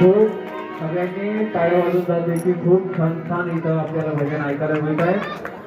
खूप सगळ्यांनी टाळ्या वाजून जाते की खूप छान छान इथं आपल्याला भजन ऐकायला मिळत आहे